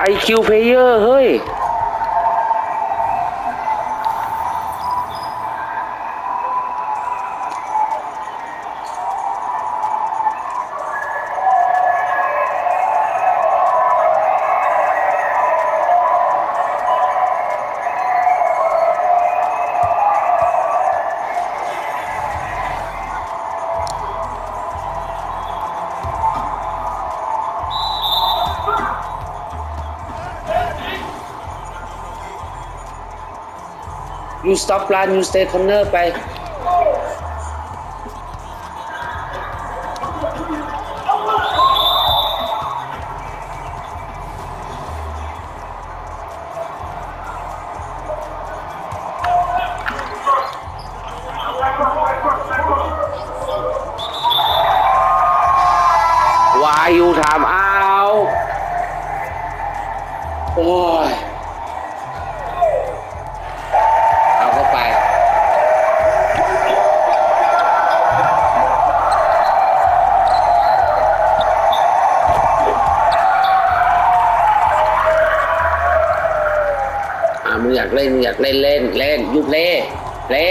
ไอคิวเพเยอร์เฮ้ย stop run you stay corner ไป Why you time out? โอ้ย เล่นเล่นเล่นยุบเล่เล่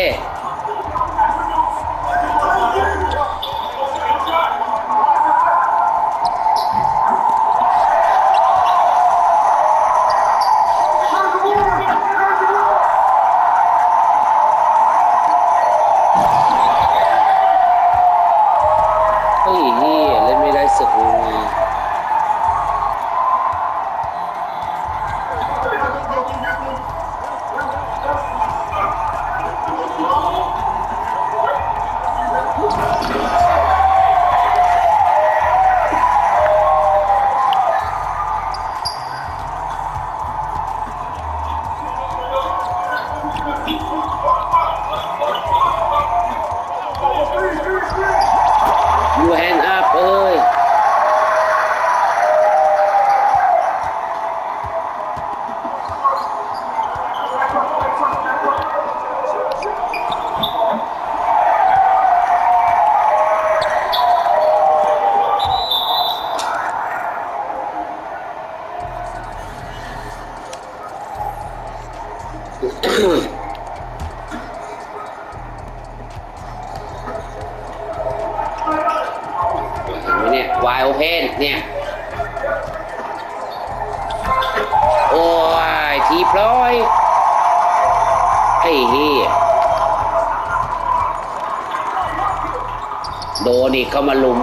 อ้เหี้ยโดนอีกเขามาลุม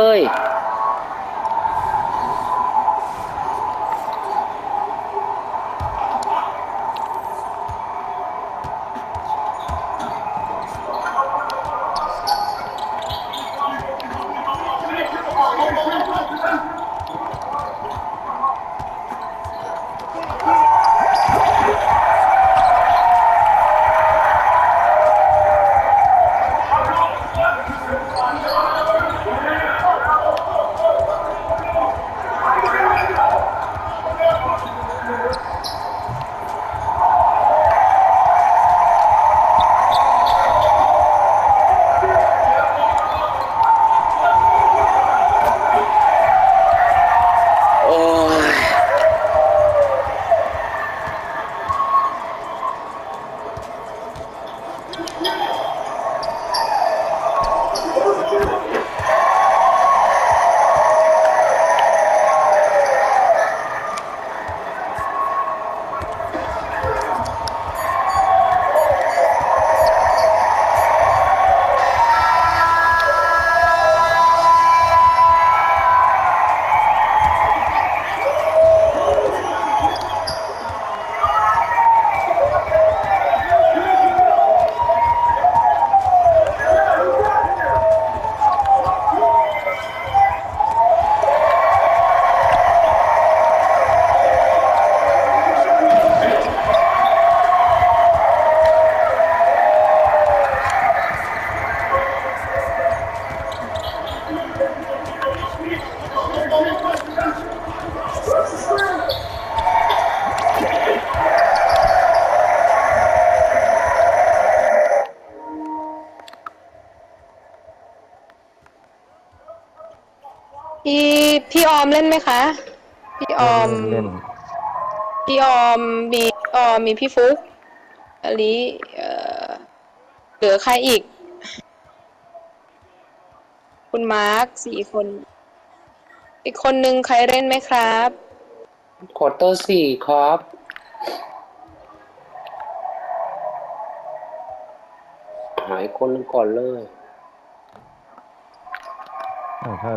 ơi พี่พี่ออมเล่นไหมคะ พี่ออม เล่นพี่ออมมีออมมีพี่ฟุกอลิเอ่อเหลือใครอีก คุณมาร์คสี่คน อีกคนนึงใครเล่นไหมครับควอเตอร์สี่ครับหายคนหนึ่งก่อนเลยเออ ถ้า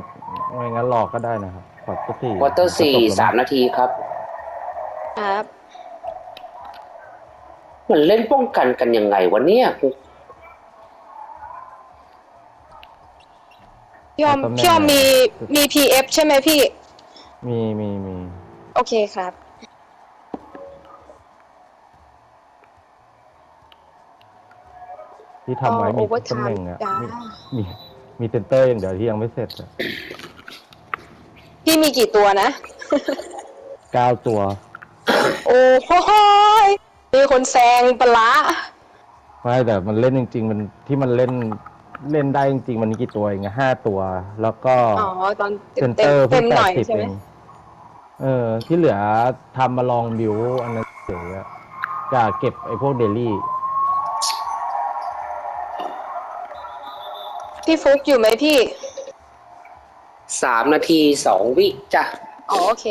ไม่งั้นรอก็ได้นะครับควอเตอร์สี่ควอเตอร์สี่สามนาทีครับ ครับมันเล่นป้องกันกันยังไงวะเนี่ยกูพี่ออมพี่ออมมีมี PF ใช่ไหมพี่ มีมีมีโอเคครับ ที่ทำไว้อ๋อมี overtime ตำแหน่งอะจ้ามี มีมีเซนเตอร์อย่างเดียวที่ยังไม่เสร็จอะพี่มีกี่ตัวนะ เก้าตัว โอ้โหยมีคนแซงปลาร้าไม่แต่มันเล่นจริง ๆ มันที่มันเล่นเล่นได้จริง ๆ มันมีกี่ตัวเองอะห้าตัว แล้วก็อ๋อตอนเซเต็มนเตเต็อมร์เพิ่งแปเต็มหน่ดอยสิบใช่ไหเอมงเออ ที่เหลือทำมาลองบิวอันนั้นเฉยๆอะจะเก็บไอ้พวกเดลี่ พี่ฟุกอยู่ไหมพี่ สามนาทีสองวิจ้ะ อ๋อโอเค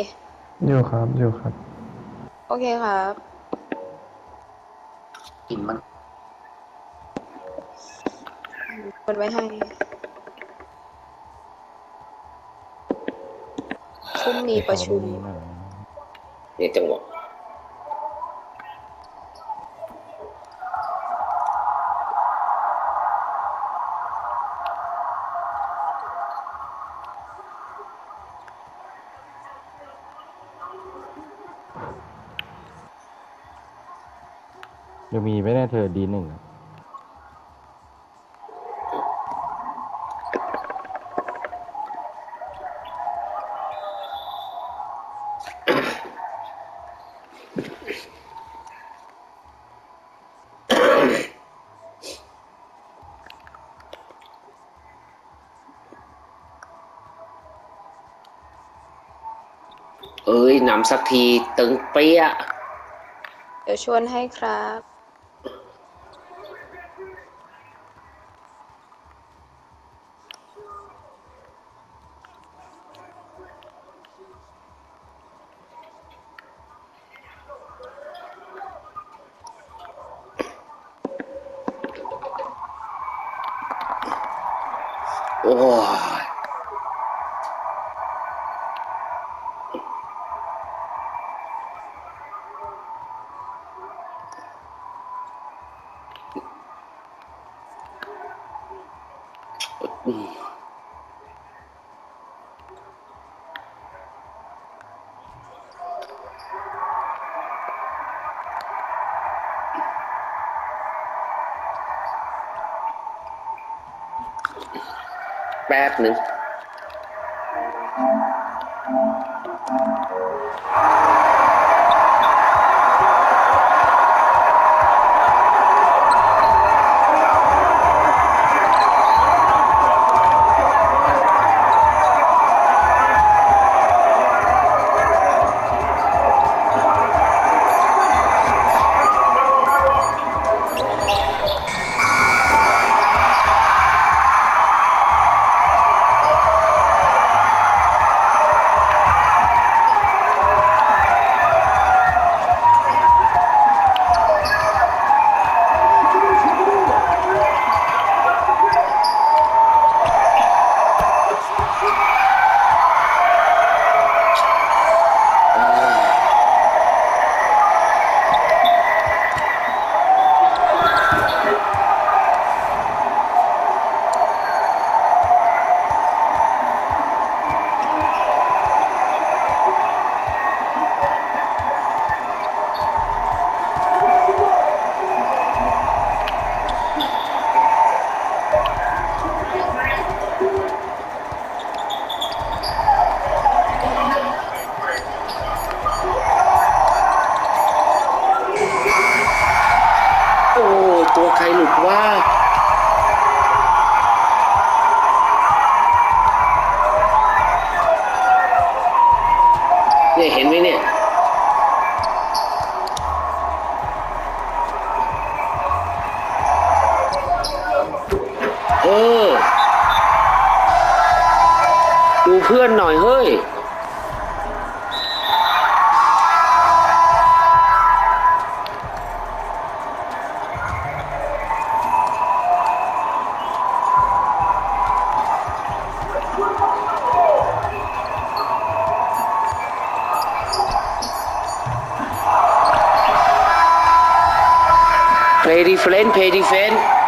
อยู่ครับอยู่ครับ โอเคครับ กินมันกดไว้ให้พรุ่งนี้ประชุม เนี่ยจังหวะ ยวมีไหมเนี่ยเธอดีหนึ่งอะเอ้ยนำสักทีตึงเปี้ย เดี๋ยวชวนให้ครับ โแป๊บหนึ่ง Paddy friend, Paddy Finn.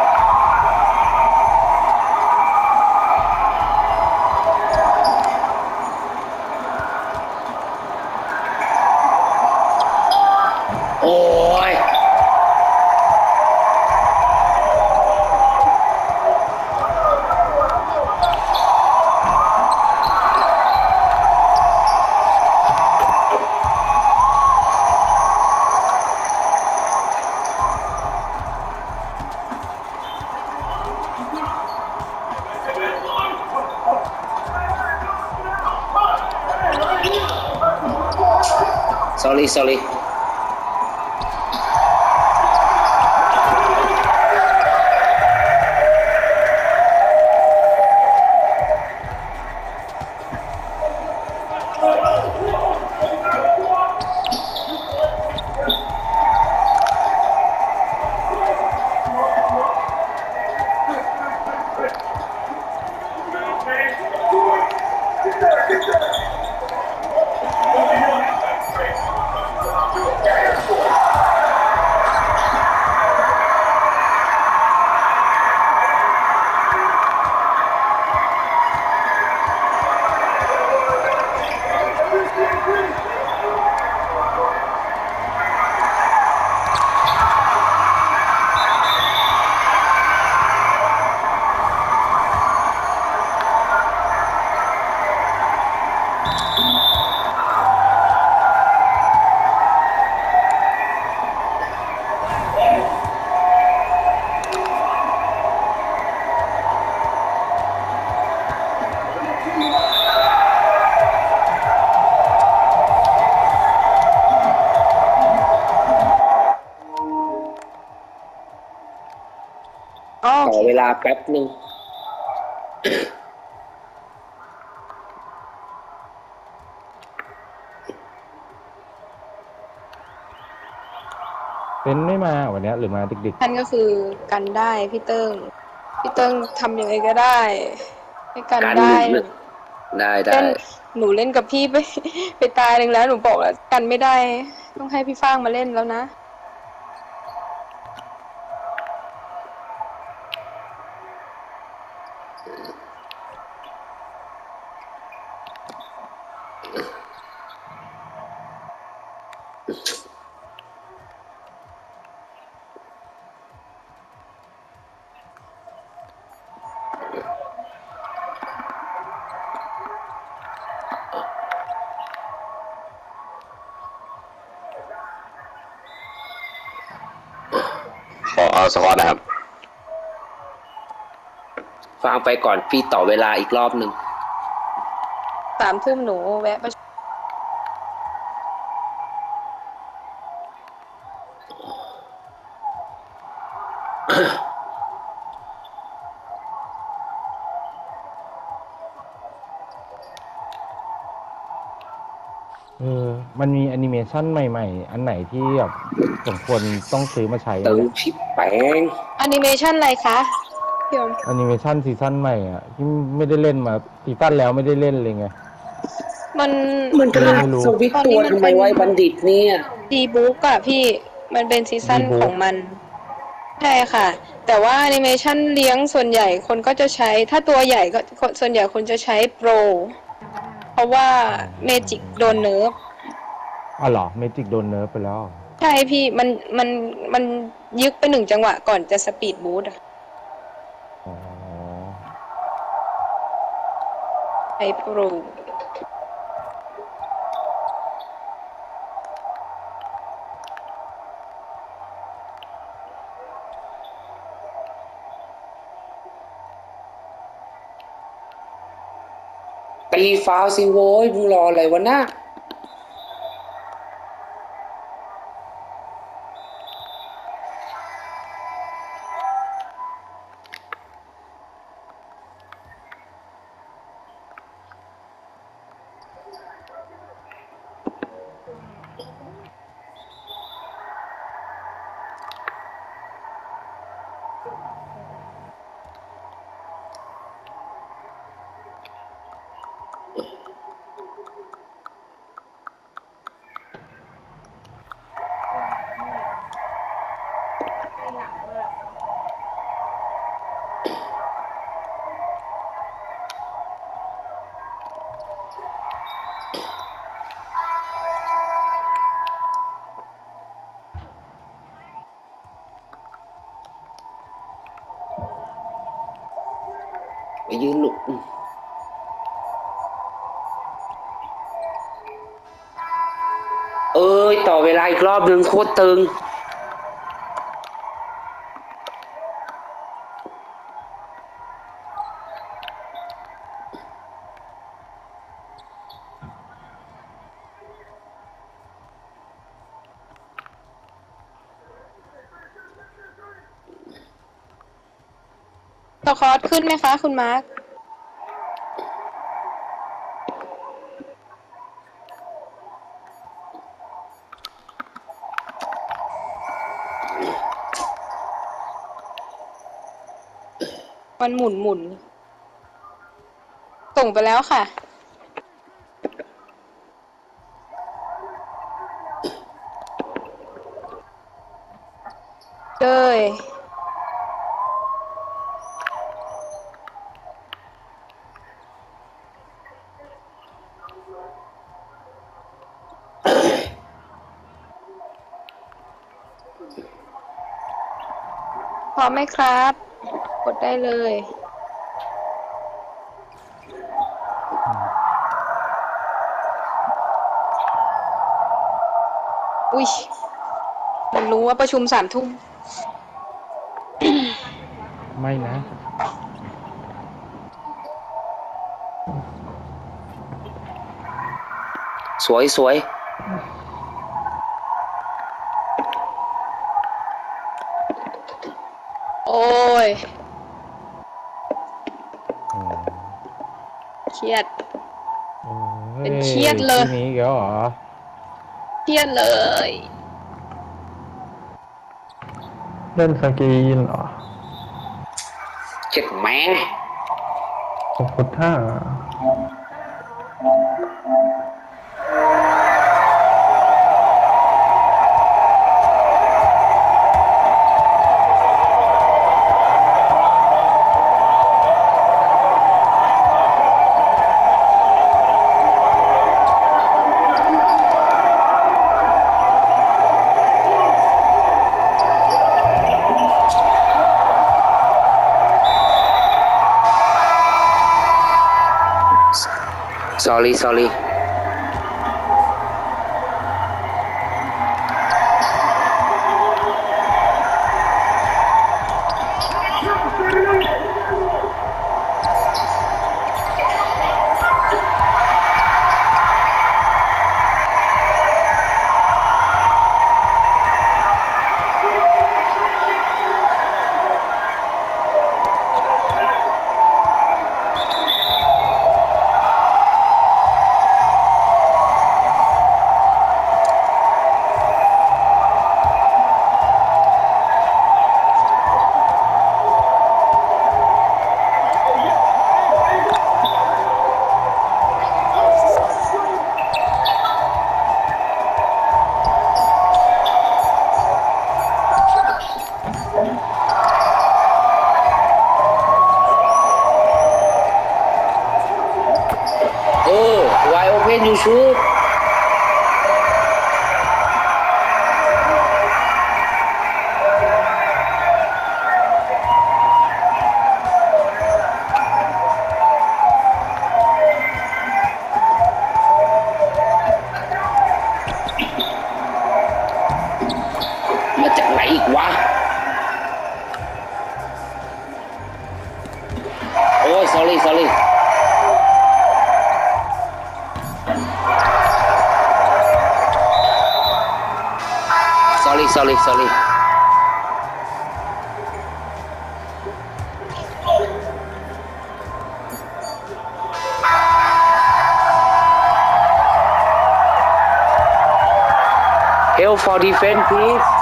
Sally. ลาแป๊บหนึ่งเป็นไม่มาวันเนี้ยหรือมาดึกท่านก็คือกันได้พี่เติ้งพี่เติ้งทำยังไงก็ได้ ให้กันกันได้ได้ได้ เล่นหนูเล่นกับพี่ไป ไปตายหนึ่งแล้วหนูบอกแล้วกันไม่ได้ ต้องให้พี่ฟางมาเล่นแล้วนะ ขอเอาสกอตนะครับ ฟังไปก่อนพี่ต่อเวลาอีกรอบหนึ่ง สามทุ่มหนูแวะประชุม ๆเออ มันมีแอนิเม ชันใหม่ ๆ อันไหนที่แบบสมควรต้องซื้อมาใช้ไหมตึงเนี่ยชิปแปงแอนิเมชันอะไรคะพี่อมแอนิเมชันซีซั่นใหม่อะที่ไม่ได้เล่นมาซีซั่นแล้วไม่ได้เล่นเลยไงมันมันก็ไม่รู้สวิตช์ตัวทำไมไว้บัณฑิตเนี่ยดีบุ๊กอะพี่มันเป็นซีซั่น D-Book ของมันใช่ค่ะ แต่ว่าแอนิเมชันเลี้ยงส่วนใหญ่คนก็จะใช้ ถ้าตัวใหญ่ก็คนส่วนใหญ่คนจะใช้โปร เพราะว่าเมจิกโดนเนิร์ฟ อ๋อเหรอเมจิกโดนเนิร์ฟไปแล้ว ใช่พี่มันมันมันยึกไปหนึ่งจังหวะก่อนจะสปีดบูทอะอ๋อใช้โปรตีฟาวสิโว้ยมึงรออะไรวะนะ ยืนลูกอืมเอ้ย ต่อเวลาอีกรอบหนึ่งโคตรตึง สคอร์สขึ้นไหมคะ คุณมาร์คมันหมุนหมุน ส่งไปแล้วค่ะ เลย พร้อมไหมครับ กดได้เลย อุ้ยมันรู้ว่าประชุมสามทุ่ม ไม่นะ สวยสวยโอ้ย อืม เค รียดโอ้เป็นเครียดเลย ที่นี้อีกแล้วเหรอ เครียดเลย เล่นสกรีนเหรอเจ็ดแม่ขอบคุณท่า สอ Salih, Salih. Hail for defense, please.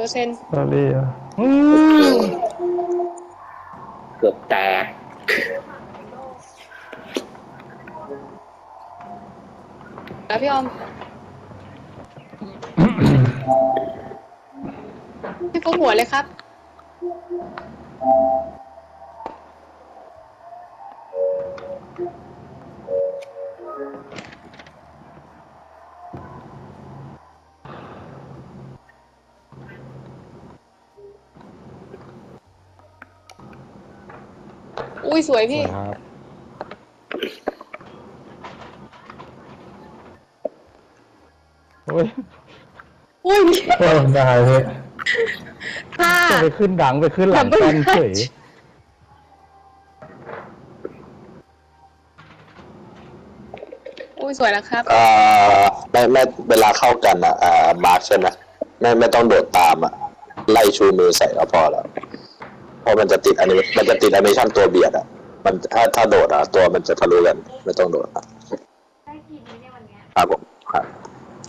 ปอร์เซ็นต์สอรี่อะอืมเกือบแตกแล้วพี่ออมพี่ฟุกหัวเลยครับ ยสวยพี่ ครับโอ้ยอุ้ยโอ้ได้เลยค่ะ จะไปขึ้นดังไปขึ้นหลังขอบคุกันณค่ะเฉยอุ้ยสวยแล้วครับ อ่าไม่ไม่เวลาเข้ากันอะอ่ามาร์คใช่ไหมไม่ไม่ต้องโดดตามอะ ไล่ชูมือใส่ก็พอแล้วเพ ราะมันจะติดอันนี้มันจะติดแอนิเมชันตัวเบียดอะ มันถ้าถ้าโดดอะ ตัวมันจะทะลุกัน ไม่ต้องโดดอะได้กี่นี้เนี่ยวันเนี้ยครับผมครับ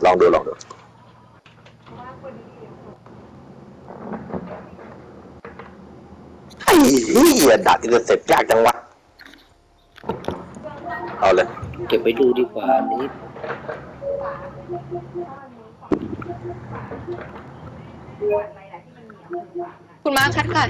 ลองดูลองดูเพราะว่าคนนี้เดี๋ยวผมไอ้เหี้ยดักอินเตอร์เซ็ปยากจังวะเอาเลย เก็บไปดูดีกว่านี้อะไรแหละที่มันเหนียวหรือเปล่านะ คุณมาคคัดค่ะ